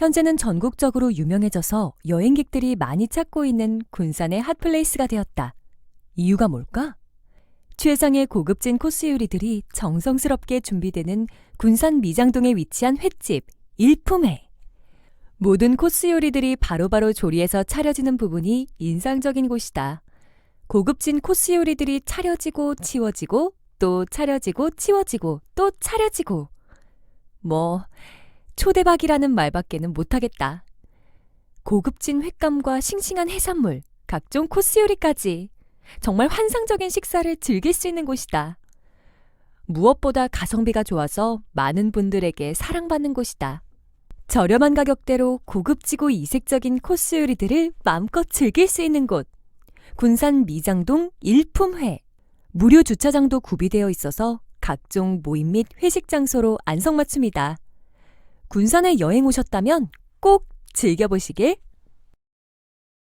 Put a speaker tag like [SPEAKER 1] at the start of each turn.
[SPEAKER 1] 현재는 전국적으로 유명해져서 여행객들이 많이 찾고 있는 군산의 핫플레이스가 되었다. 이유가 뭘까? 최상의 고급진 코스 요리들이 정성스럽게 준비되는 군산 미장동에 위치한 횟집 일품회. 모든 코스 요리들이 바로바로 조리해서 차려지는 부분이 인상적인 곳이다. 고급진 코스 요리들이 차려지고 치워지고 또 차려지고 치워지고 또 차려지고. 뭐 초대박이라는 말밖에는 못하겠다. 고급진 횟감과 싱싱한 해산물, 각종 코스 요리까지 정말 환상적인 식사를 즐길 수 있는 곳이다. 무엇보다 가성비가 좋아서 많은 분들에게 사랑받는 곳이다. 저렴한 가격대로 고급지고 이색적인 코스 요리들을 마음껏 즐길 수 있는 곳. 군산 미장동 일품회. 무료 주차장도 구비되어 있어서 각종 모임 및 회식 장소로 안성맞춤이다. 군산에 여행 오셨다면 꼭 즐겨보시길